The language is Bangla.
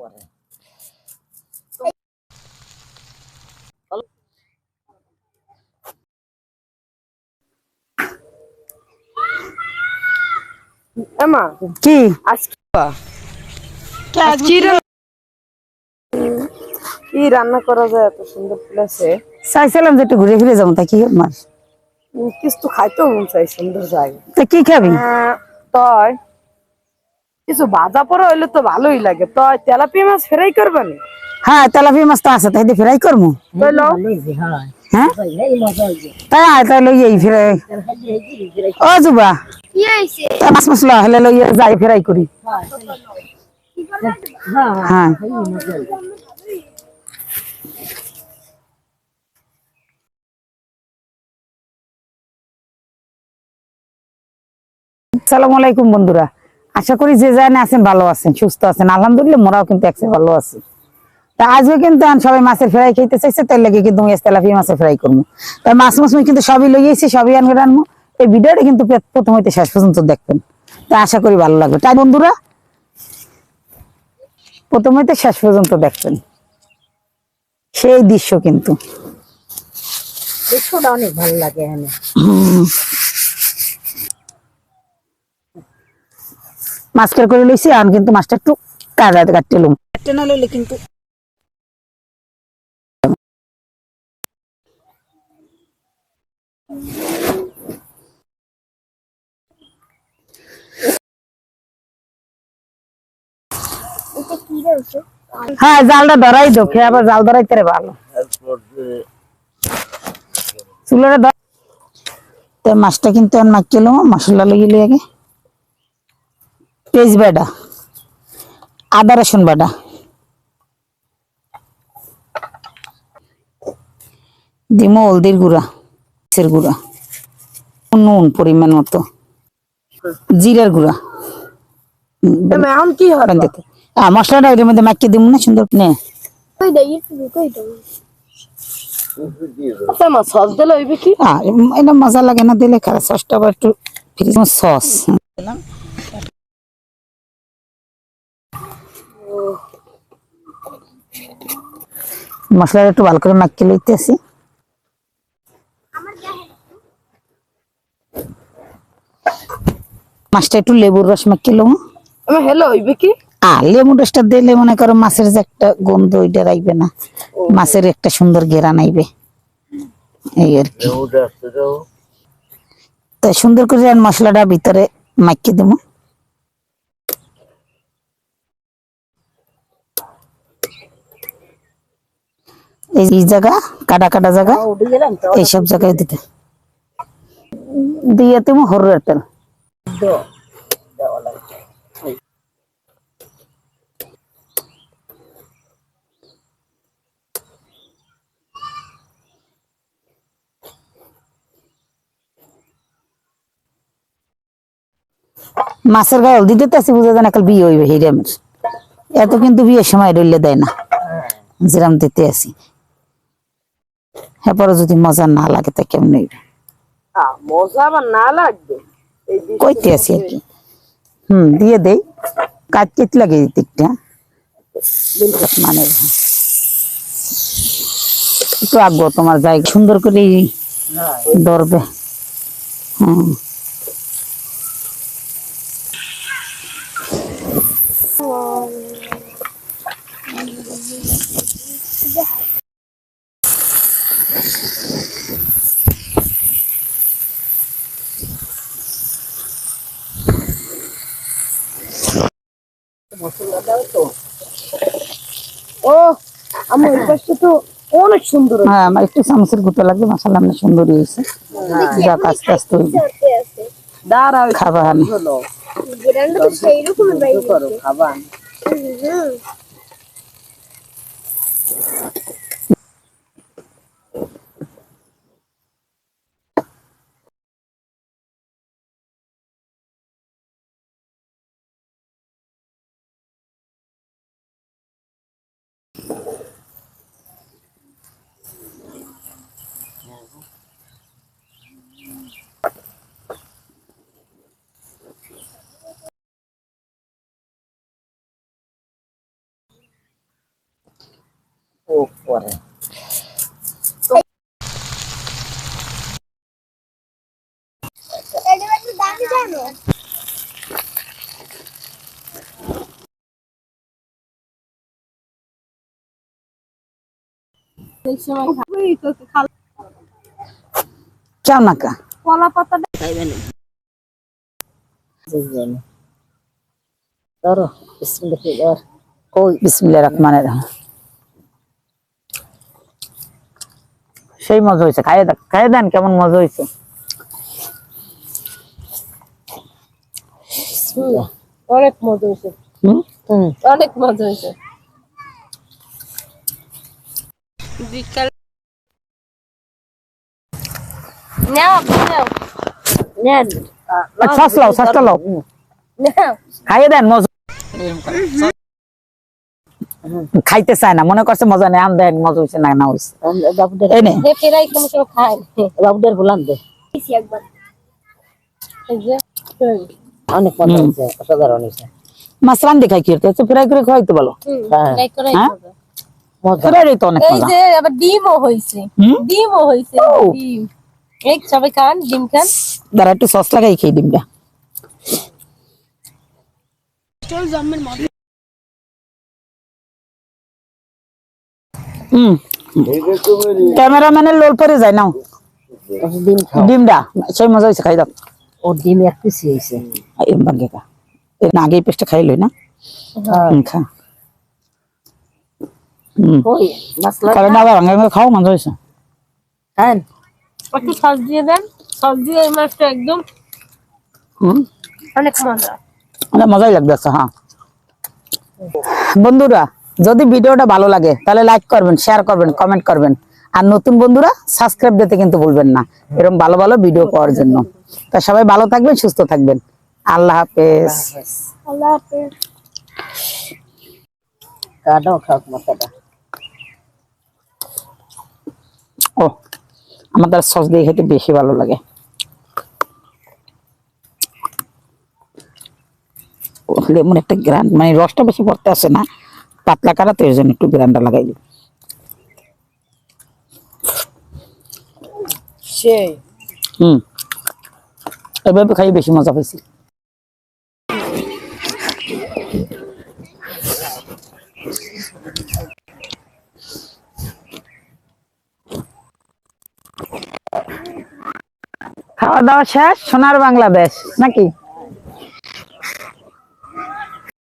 পরে। এমা কি? আজকে কি রা- কি রান্না করা যায় এত সুন্দর প্লেসে। চাইছিলাম যে একটু ঘুরে ফিরে যাব তা কি আমার কিছু খাইতেও মন চাই সুন্দর জায়গা। তা কি খাবি? তয়। কিছু ভাজা পড়া হইলে তো ভালোই লাগে। তয় তেলাপিয়া মাছ ফ্রাই করবে না? হ্যাঁ তেলাপিয়া মাছ তো আছে তাই দিয়ে ফ্রাই করব হ্যাঁ। তাই আয় তাই লই এই ফিরে ও যুবা মাছ মশলা হলে লই যাই ফ্রাই করি। হ্যাঁ সালাম আলাইকুম বন্ধুরা। আশা করি যে জানে আছেন ভালো আছেন সুস্থ আছেন। আলহামদুলিল্লাহ মোরাও কিন্তু একসে ভালো আছি। তা আজকে কিন্তু সবাই মাছের ফ্রাই খাইতে চাইছে তাই লাগে কিন্তু আমি তেলাপিয়া মাছের ফ্রাই করব। তাই মাছ মাছ কিন্তু সবই লইয়েছি সবই আনবে আনব এই ভিডিওটা কিন্তু প্রথম হইতে শেষ পর্যন্ত দেখবেন। তা আশা করি ভালো লাগবে। তাই বন্ধুরা প্রথম হইতে শেষ পর্যন্ত দেখবেন। সেই দৃশ্য কিন্তু। দৃশ্যটা অনেক ভালো লাগে এখানে। মাছ কের করে লইছি আর কিন্তু মাছটা একটু কাটতে লুম কাটতে না লইলে কিন্তু হ্যাঁ জালটা ধরাই দো খেয়ে আবার জাল ধরাইতে রে ভালো। চুলারে মাছটা কিন্তু মাখিয়ে লম মশলা লাগিয়ে আগে পেঁয়াজ বাটা আদা রসুন বাটা। দিম হলদির গুঁড়া গুঁড়া নুন পরিমাণ মতো জিরার গুঁড়া। কি মশলাটা এর মধ্যে মাখিয়ে দিব না সুন্দর নে। আর এটা মজা লাগে না দিলে খারাপ। সসটা আবার একটু সস মশলাটা একটু ভালো করে মাখিয়ে লইতেছি। মাছটা একটু লেবুর রস মাখিয়ে লবো। হেলো হইবে কি? আর লেবু রসটা দিলে মনে করো মাছের যে একটা গন্ধ ওইটা রাইবে না। মাছের একটা সুন্দর ঘেরা নাইবে। এই আর কি। তাই সুন্দর করে আর মশলাটা ভিতরে মাখিয়ে দেবো। এই জায়গা কাটা কাটা জায়গা তো এইসব জায়গায় দিতে। দিয়ে তুমি তেল। মাছের গায়ে হলদি দিতে আসি বুঝা যায় না কাল বিয়ে হইবে হিরামের। এত কিন্তু বিয়ের সময় রইলে দেয় না। যেরাম দিতে আসি হ্যাঁ পরে যদি মজা না লাগে তা কেমন মজা আবার না লাগবে? কইতে আছি আর কি হুম দিয়ে দেই। কাজ কেট লাগে দিকটা। মানে একটু তোমার জায়গা সুন্দর করে ধরবে। ও আমার ওই তো অনেক সুন্দর হ্যাঁ আমার একটু চামচের গুঁতো লাগবে মশালা আমরা সুন্দরই হয়েছে। যাক আস্তে আস্তে হইবে দাঁড়া খাবা হানি Oh, what? চাও না কলা পাতাটা খাইবে না ধরো বিসমিল্লাহ কই? বিসমিল্লাহির রহমানির। সেই মজা হয়েছে। খাইয়ে দেন খাইয়ে দেন কেমন মজা হয়েছে? অনেক মজা হয়েছে। অনেক মজা হয়েছে। বিকাল নাও আপনি নাও নেন সস লাও সসটা লাও খাইয়ে দেন মজা খাইতে চায় না মনে করছে মজা নেই আম দেন মজা হয়েছে না না হয়েছে বাবুদের এই নে যে ফেরাই কোনো সময় খায় বাবুদের বলান দে। দিছি একবার। অনেক মজা হয়েছে অসাধারণ হয়েছে। মাছ রান্ধে খাই কি হচ্ছে ফ্রাই করে খাওয়াইতে বলো। হ্যাঁ। ফ্রাই করে হ্যাঁ? মজা। মজা ফ্রাই তো অনেক এই যে আবার ডিমও হইছে। ডিমও হইছে ডিম। এই সবাই খান ডিম খান। দাঁড়া একটু সস লাগাই খেয়ে ডিমটা। হুম। ক্যামেরাম্যানের লোল পরে যায় নাও। ডিমটা সেই মজা হয়েছে খাই দাও। ও ডিম এক পিস হয়েছে এই ভাগ্যে না আগে পেস্টটা খাই লই না। খা হুম কই? মশলা আবার খাও মজা হয়েছে। খান একটু সস দিয়ে দেন। সস দিয়ে এই মাছটা একদম হুম। অনেক মজা। অনেক মজাই লাগবে আচ্ছা হ্যাঁ। বন্ধুরা যদি ভিডিওটা ভালো লাগে তাহলে লাইক করবেন শেয়ার করবেন কমেন্ট করবেন। আর নতুন বন্ধুরা সাবস্ক্রাইব দিতে কিন্তু ভুলবেন না। এরকম ভালো ভালো ভিডিও পাওয়ার জন্য। তা সবাই ভালো থাকবেন সুস্থ থাকবেন। আল্লাহ হাফেজ। আল্লাহ হাফেজ। কাটাও খাও মাথাটা। ও আমার তার সস দিয়ে খেতে বেশি ভালো লাগে। লেমন একটা গ্রান মানে রসটা বেশি পড়তে আসে না পাতলা কাটা তো এর জন্য একটু গ্রানটা লাগাই দিই। সেই। হুম এভাবে খাই বেশি মজা পাইছি। খাওয়া দাওয়া শেষ সোনার বাংলাদেশ নাকি?